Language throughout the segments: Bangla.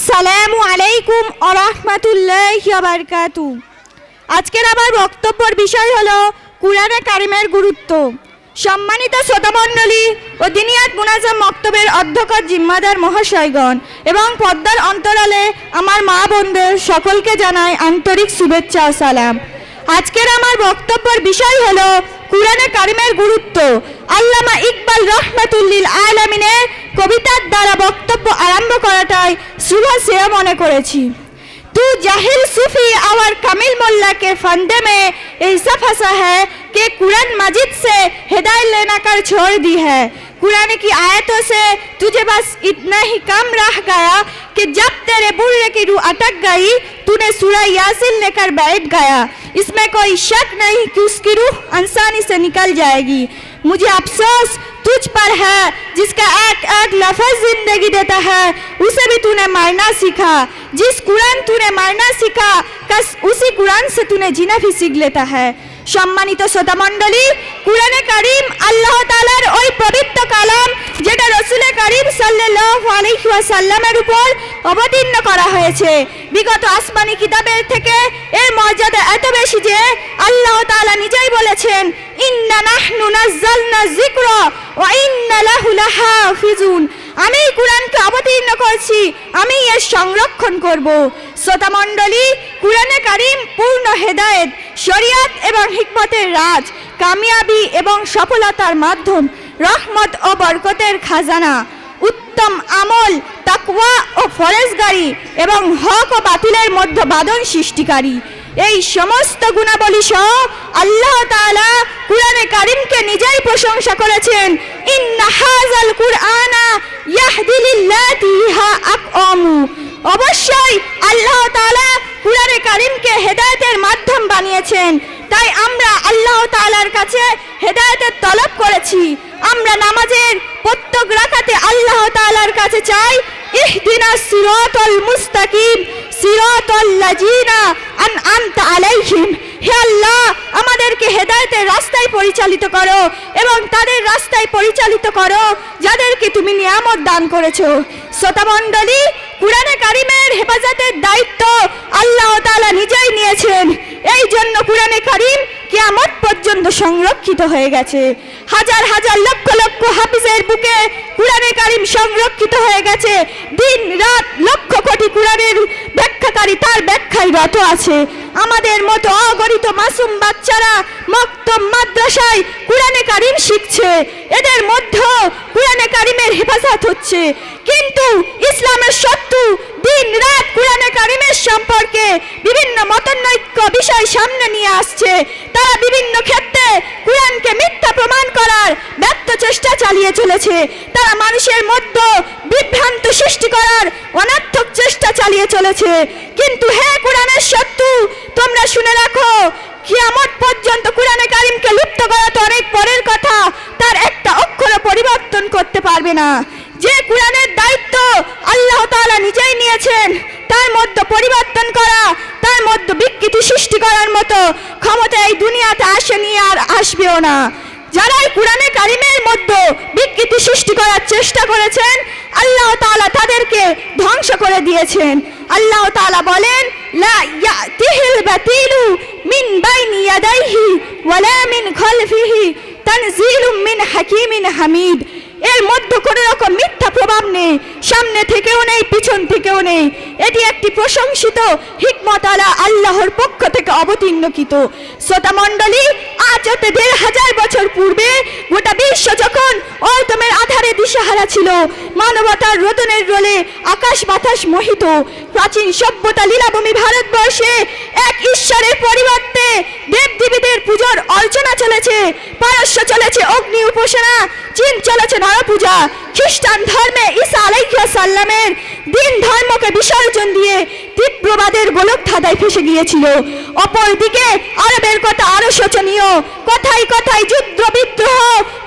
আসসালামু আলাইকুম আরহামাতুল্লাহ বারকাতু। আজকের আমার বক্তব্যর বিষয় হলো কুরআনে কারিমের গুরুত্ব। সম্মানিত শ্রোতামণ্ডলী ও দিনিয়াত মুনাজাম মক্তবের অধ্যক্ষ জিম্মাদার মহাশয়গণ এবং পদ্মার অন্তরালে আমার মা বোনদের সকলকে জানাই আন্তরিক শুভেচ্ছা ও সালাম। আজকের আমার বক্তব্যের বিষয় হলো কুরআনে কারিমের গুরুত্ব। আল্লামা ইকবাল রহমাতুল্লিল আলামিনের কবিতার দ্বারা বক্তব্য আরম্ভ করাটাই শুভ শ্রেয় মনে করেছি तू जाहिल सूफी और कमिल मोल्ला के फंदे में ऐसा फंसा है कि कुरान मजिद से हिदायत लेना कर छोड़ दी है कुरान की आयतों से तुझे बस इतना ही कम रह गया कि जब तेरे बुर्रे की रूह अटक गई तूने सूरह यासिन लेकर बैठ गया इसमें कोई शक नहीं कि उसकी रूह आसानी से निकल जाएगी मुझे अफसोस तुझ पर है, जिसका एक एक लफज ज़िंदगी देता है, उसे भी तूने मारना सीखा। जिस कुरान तूने मारना सीखा, कस उसी कुरान से तूने जीना भी सीख लेता है। সম্মানিত শ্রোতা মণ্ডলী, কুরআনে কারিম আল্লাহ তাআলার ওই পবিত্র কালাম যেটা রসুলে কারিম সাল্লাল্লাহু আলাইহি ওয়াসাল্লামের উপর অবতীর্ণ করা হয়েছে। বিগত আসমানি কিতাবের থেকে এর মর্যাদা এত বেশি যে আল্লাহ তাআলা নিজেই বলেছেন, ইন্না নাহনু নাযালনা যিকরা ওয়া ইন্না লাহু লাহাফিজুন। আমি কুরআনকে অবতীর্ণ করছি, আমি এর সংরক্ষণ করব। শ্রোতা মণ্ডলী কুরআনে কারিম, পূর্ণ হেদায়েত, শরিয়াত এবং হিকমতের রাজ, কামিয়াবি এবং সফলতার মাধ্যম, রহমত ও বরকতের খাজানা, উত্তম আমল, তাকওয়া ও ফরেজগারি এবং হক ও বাতিলের মধ্যে বাদন সৃষ্টিকারী। এই সমস্ত গুণাবলী সহ আল্লাহ তাআলা কুরআনে কারিমকে নিজেই প্রশংসা করেছেন, ইন্না কুরআনা ইয়াহদি লিল্লাতি হা আকওয়ামু। অবশ্যই আল্লাহ তাআলা কুরআনে কারিমকে হেদায়েতের মাধ্যম বানিয়েছেন। তাই আমরা আল্লাহ তাআলার কাছে হেদায়েতের তলব করেছি। আমরা নামাজের প্রত্যেক রাকাতে আল্লাহ তাআলার কাছে চাই ইহদিনাস সিরাতাল মুস্তাকিম, সিরাতাল লাজিনা আন আনতা আলাইহিম। হে আল্লাহ, আমাদেরকে হেদায়েতের রাস্তায় পরিচালিত করো এবং তাদের রাস্তায় পরিচালিত করো, যাদেরকে তুমি নিয়ামত দান করেছ। শ্রোতামণ্ডলী কুরআনে কারিমের হেফাজতের দায়িত্ব আল্লাহ তাআলা নিজেই নিয়েছেন। এই জন্য কুরআনে কারিম কিয়ামত পর্যন্ত সংরক্ষিত হয়ে গেছে। হাজার হাজার লক্ষ লক্ষ হাফিজের বুকে কুরআনে কারিম সংরক্ষিত হয়ে গেছে। দিন, রাত, লক্ষ কোটি কুরআনের ব্যাখ্যাকারী তার ব্যাখ্যায় রত আছে। আমাদের মতো অগণিত মাসুম বাচ্চারা মক্তব মাদ্রাসায় কুরআনে কারিম শিখছে। এদের মধ্যেও কুরআনে কারিমের হেফাজত হচ্ছে। কিন্তু ইসলামের শত্রু দিন রাত কুরআনে কারিমের সম্পর্কে বিভিন্ন মতানৈক্য বিষয় সামনে নিয়ে আসছে। তারা বিভিন্ন ক্ষেত্রে কুরআনকে মিথ্যা প্রমাণ করার ব্যর্থ চেষ্টা চালিয়ে চলেছে। তারা মানুষের মধ্যে বিভ্রান্ত সৃষ্টি করার অনার্থক চেষ্টা চালিয়ে চলেছে। কিন্তু হে কোরআনের শত্রু, তোমরা শুনে রাখো, কিয়ামত পর্যন্ত কোরআনে কারিমকে লুপ্ত করা তো অনেক পরের কথা। তার একটা অক্ষর পরিবর্তন করতে পারবে না যে কোরআনের দায়িত্ব আল্লাহ তাআলা নিয়েছেন তার মধ্যে পরিবর্তন করা, তার মধ্যে বিকৃতি সৃষ্টি করার মতো ক্ষমতা এই দুনিয়াতে আসেনি আর আসবেও না। যারা এই কোরআনে কারিমের মধ্যে বিকৃতি সৃষ্টি করার চেষ্টা করেছেন, আল্লাহ তাআলা তাদেরকে ধ্বংস করে দিয়েছেন। আল্লাহ তাআলা বলেন, লা ইয়াতিহিল বাতিলু মিন বাইনি ইয়াদাইহি ওয়ালা মিন খালফিহি, তানজিলুম মিন হাকিমিন হামিদ। এর মধ্যে কোনো রকম মিথ্যা প্রভাব নেই। সামনে থেকেও নেই, পিছন থেকেও নেই। এটি একটি প্রশংসিত হিকমত আলা আল্লাহর পক্ষ থেকে অবতীর্ণকৃত। শ্রোতা মণ্ডলী আজ হতে দেড় হাজার বছর পূর্বে গোটা বিশ্ব যখন অতমের আধারে দিশাহারা ছিল, মানবতার রোদনের রোলে আকাশ বাতাস মোহিত। প্রাচীন সভ্যতা লীলাভূমি ভারতবর্ষে এক ঈশ্বরের পরিবর্তে দেবদেবীদের পুজোর অর্চনা চলেছে, পারস্য চলেছে অগ্নি উপাসনা, চীন চলেছে নরপূজা, খ্রিস্টান ধর্মে ঈসা আলাইহিয়া সাল্লামের দিন ধর্মকে বিসর্জন দিয়ে তীব্রবাদের গোলক ধাঁধায় ফেসে গিয়েছিল। অপরদিকে আরবের কথা আরও শোচনীয়, কথায় কথায় যুদ্ধ, বিদ্রোহ,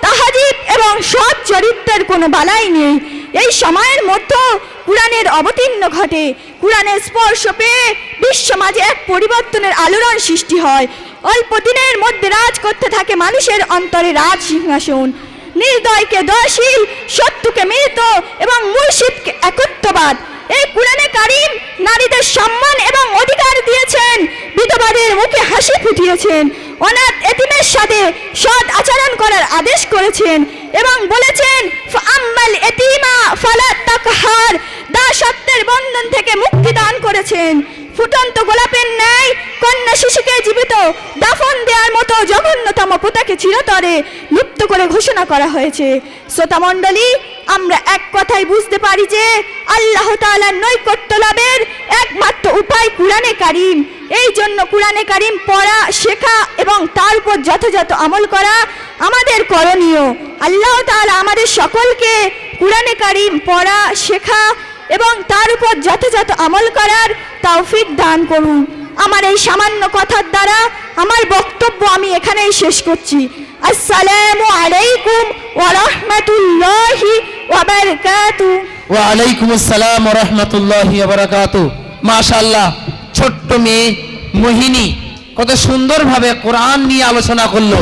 তাহাজিব এবং সৎ চরিত্রের কোনো বালাই নেই। এই সময়ের মধ্যে কুরআনের অবতীর্ণ ঘটে। কুরআনের স্পর্শ পেয়ে বিশ্ব মাঝে এক পরিবর্তনের আলোড়ন সৃষ্টি হয়। অল্প দিনের মধ্যে রাজ করতে থাকে মানুষের অন্তরে রাজ সিংহাসন। নির্দয়কে দয়শীল শত্রুকে মৃত এবং মুর্শিদকে একত্ববাদ। এই কোরআনে নারীদের সম্মান এবং অধিকার দিয়েছেন, বিধবাদের মুখে হাসি ফুটিয়েছেন, অনাথ এতিমের সাথে সৎ আচরণ করার আদেশ করেছেন এবং বলেছেন আম্মাল এতিমা ফালা তাকহার। দাসত্বের বন্ধন থেকে মুক্তি দান করেছেন। ফুটন্ত গোলাপের ন্যায় কন্যা শিশুকে জীবিত, দাফন দেওয়ার মতো জঘন্যতম পোতাকে চিরতরে লুপ্ত করে ঘোষণা করা হয়েছে। শ্রোতামণ্ডলী আমরা এক কথায় বুঝতে পারি যে আল্লাহ তাআলার নৈকট্য লাভের একমাত্র উপায় কুরআনে কারিম। এই জন্য কুরআনে কারিম পড়া, শেখা এবং তার উপর যথাযথ আমল করা আমাদের করণীয়। আল্লাহ তাআলা আমাদের সকলকে কুরআনে কারিম পড়া, শেখা এবং তার উপর যথাযথ আমল করার তৌফিক দান করুন। আমার এই সামান্য কথার দ্বারা আমার বক্তব্য আমি এখানেই শেষ করছি। আসসালামু আলাইকুম ওয়া রাহমাতুল্লাহি ওয়া বারাকাতুহু ওয়ালাইকুম আসসালাম রহমতুল্লাহ বারাকাতু। মাশাল্লাহ ছোট্ট মেয়ে, মোহিনী, কত সুন্দরভাবে কোরআন নিয়ে আলোচনা করল।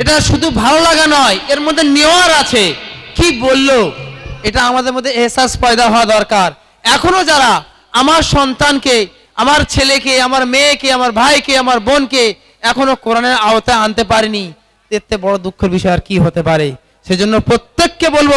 এটা শুধু ভালো লাগা নয়, এর মধ্যে নেওয়ার আছে। কি বলল? এটা আমাদের মধ্যে এহসাস পয়দা হওয়া দরকার। এখনও যারা আমার সন্তানকে, আমার ছেলেকে, আমার মেয়েকে, আমার ভাইকে, আমার বোনকে এখনও কোরআনের আওতায় আনতে পারেনি থেকে বড় দুঃখের বিষয় আর কি হতে পারে? সেজন্য প্রত্যেককে বলব,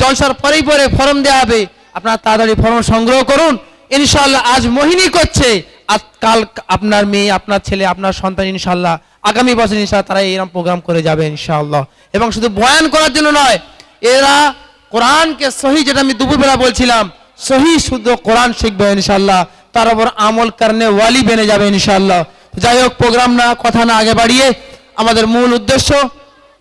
জলসার পরেই পরে ফর্ম দেওয়া হবে। আপনারা তাড়াতাড়ি ফর্ম সংগ্রহ করুন। ইনশাল্লাহ আজ মোহিনী করছে। আর কাল আপনার মেয়ে, আপনার ছেলে, আপনার সন্তান ইনশাল্লাহ আগামী বছর ইনশাল্লাহ তারা এরকম প্রোগ্রাম করে যাবে ইনশাআল্লাহ। এবং শুধু বয়ান করার জন্য নয়, এরা কোরআনকে সহি যেটা আমি দুপুরবেলা বলছিলাম, সহি শুদ্ধ কোরআন শিখবে ইনশাল্লাহ তার উপর আমল কারণে ওয়ালি বেনে যাবে ইনশাল্লাহ যাই হোক প্রোগ্রাম না, কথা না, আগে বাড়িয়ে আমাদের মূল উদ্দেশ্য।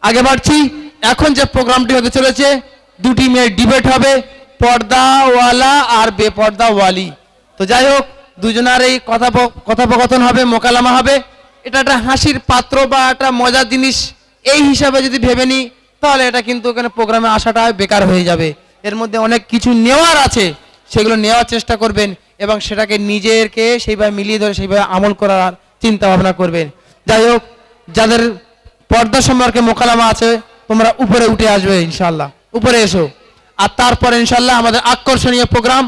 আগে বাড়ছি, এখন যে প্রোগ্রামটি হতে চলেছে, দুটি মেয়ের ডিবেট হবে, পর্দাওয়ালা আর বেপর্দাওয়ালি। তো যাই হোক দুজনার এই কথাপ- কথোপকথন হবে, মোকালামা হবে। এটা একটা হাসির পাত্র বা একটা মজার জিনিস। এই হিসাবে যদি ভেবে নিই তাহলে এটা কিন্তু এখানে প্রোগ্রামে আসাটা বেকার হয়ে যাবে। এর মধ্যে অনেক কিছু নেওয়ার আছে, সেগুলো নেওয়ার চেষ্টা করবেন এবং সেটাকে নিজেরকে সেইভাবে মিলিয়ে ধরে, সেইভাবে আমল করার চিন্তা ভাবনা করবেন। যাই হোক, যাদের পর্দা সম্পর্কে মোকালামা আছে, তোমরা উপরে উঠে আসবে ইনশাল্লাহ উপরে এসো। আর তারপরে ইনশাল্লাহ আমাদের আকর্ষণীয় প্রোগ্রাম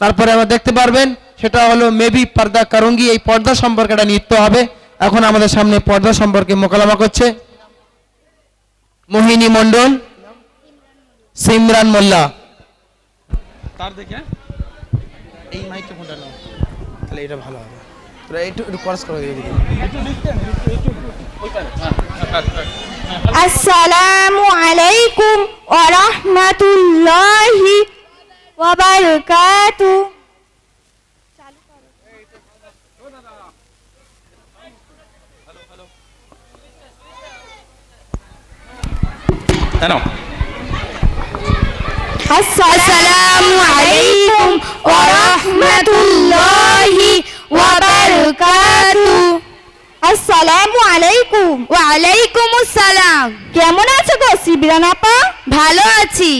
তারপরে আমরা দেখতে পারবেন, সেটা হলো মেবি পর্দা করঙ্গি, এই পর্দা সম্পর্কে একটা নৃত্য হবে। এখন আমাদের সামনে পর্দা সম্পর্কে মোকালামা করছে। মোহিনী মণ্ডল সিমরান মোল্লা। তার দেখে? এই মাইক্রোফোনটা নাও। তাহলে এটা ভালো হবে। তোরা একটু একটু করস করে দিয়ে দিবি আসসালামু আলাইকুম ওয়া রাহমাতুল্লাহি ওয়া বারাকাতুহু কেন আসসালামু আলাইকুম ওয়া রাহমাতুল্লাহি ওয়া বারাকাতুহু আসসালামু আলাইকুম ওয়া আলাইকুম আসসালাম কেমন আছো গো সিবরান আপা? ভালো আছি।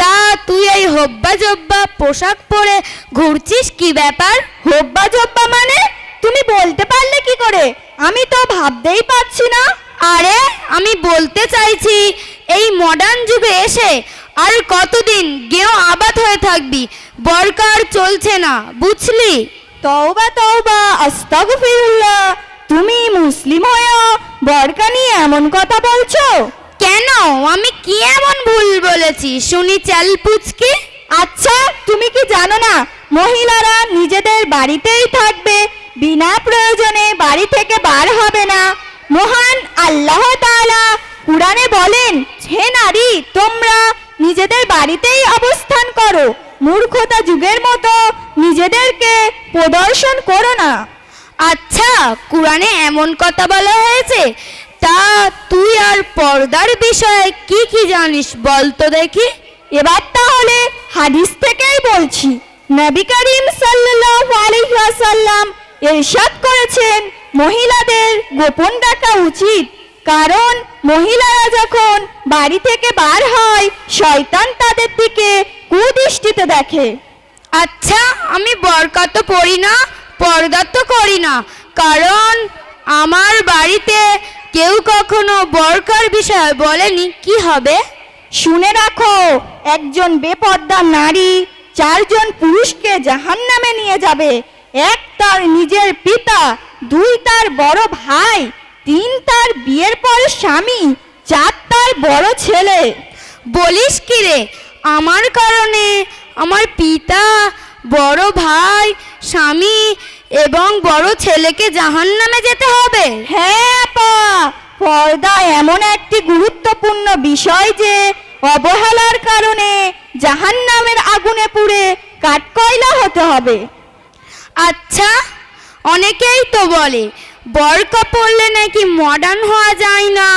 তা তুই এই হব্বা জব্বা পোশাক পরে ঘুরছিস কি ব্যাপার? হোব্বা জব্বা মানে? তুমি বলতে পারলে কি করে? আমি তো ভাবতেই পারছি না। আরে আমি বলতে চাইছি এই মডার্ন যুগে এসে আর কতদিন গেও আবাদ হয়ে থাকবি? বরকার চলছে না বুঝলি? তওবা তওবা আস্তাগফিরুল্লাহ। তুমি মুসলিম হয়েও বরকা নিয়ে এমন কথা বলছো? কেন? আমি কি এমন ভুল বলেছি? শুনি চাল পুচকি। আচ্ছা তুমি কি জানো না মহিলারা নিজেদের বাড়িতেই থাকবে বিনা প্রয়োজনে বাড়ি থেকে বার হবে না। মহান আল্লাহ তাআলা কুরআনে বলেন, হে নারী, তোমরা নিজেদের বাড়িতেই অবস্থান করো। মূর্খতা যুগের মতো নিজেদেরকে প্রদর্শন করো না। আচ্ছা কোরআনে এমন কথা বলা হয়েছে? তা তুই আর পর্দার বিষয়ে কি কি জানিস বল তো দেখি। এবার তাহলে হাদিস থেকেই বলছি। নবী করিম সাল্লাল্লাহু আলাইহি ওয়াসাল্লাম ইরশাদ করেছেন মহিলাদের গোপন রাখা উচিত। কারণ মহিলারা যখন বাড়ি থেকে বার হয় শয়তান তাদের দিকে কুদৃষ্টিতে দেখে। আচ্ছা আমি বরকা তো পড়ি না পর্দা তো করি না। কারণ আমার বাড়িতে কেউ কখনো বরকার বিষয়ে বলেনি কি হবে? শুনে রাখো একজন বেপর্দা নারী চারজন পুরুষকে জাহান্নামে নিয়ে যাবে। এক তার নিজের পিতা, দুই তার বড় ভাই, তিন তার বিয়ের পরে স্বামী, চার তার বড় ছেলে। বলিস কি রে? আমার কারণে আমার পিতা, বড় ভাই, স্বামী এবং বড় ছেলেকে জাহান্নামে যেতে হবে। হ্যাঁ আপা পর্দা এমন একটি গুরুত্বপূর্ণ বিষয় যে, অবহেলার কারণে জাহান্নামের আগুনে পুড়ে কাঠকয়লা হতে হবে। আচ্ছা অনেকেই তো বলে, বরকা পড়লে নাকি মডার্ন হওয়া যায় না,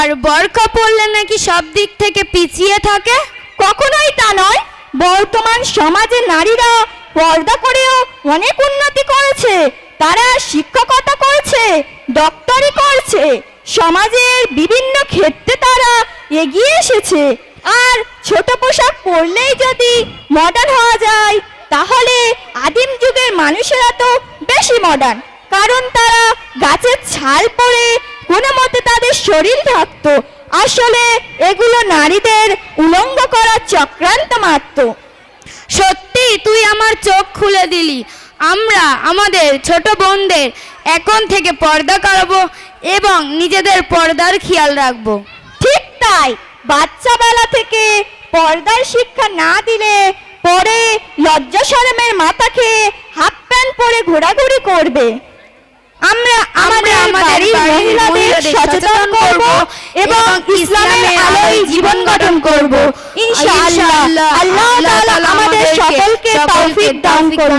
আর বরকা পড়লে নাকি সব দিক থেকে পিছিয়ে থাকে? কখনোই তা নয়। বর্তমান সমাজে নারীরা পর্দা করেও অনেক উন্নতি করেছে। তারা শিক্ষকতা করছে ডক্টরি করছে। সমাজের বিভিন্ন ক্ষেত্রে তারা এগিয়ে এসেছে। আর ছোট পোশাক পরলেই যদি মডার্ন হওয়া যায় তাহলে আদিম যুগের মানুষেরা তো বেশি মডার্ন কারণ তারা গাছের ছাল পরে কোনো মতে তাদের শরীর থাকতো আসলে এগুলো নারীদের উলঙ্গ করার চক্রান্ত মাত্র। সত্যি তুই আমার চোখ খুলে দিলি। আমরা আমাদের ছোট বোনদের এখন থেকে পর্দা করাবো এবং নিজেদের পর্দার খেয়াল রাখব। ঠিক তাই বাচ্চাবেলা থেকে পর্দার শিক্ষা না দিলে পরে লজ্জা শরমের মাথা খেয়ে হাফ প্যান্ট পরে ঘোরাঘুরি করবে। আমরা আমাদের আমাদের বাড়ির মহিলাদের সচেতন করব এবং ইসলামের আলোয় জীবন গঠন করব। ইনশাআল্লাহ। আল্লাহ তাআলা আমাদের সকলকে সকলকে তৌফিক দান করুন।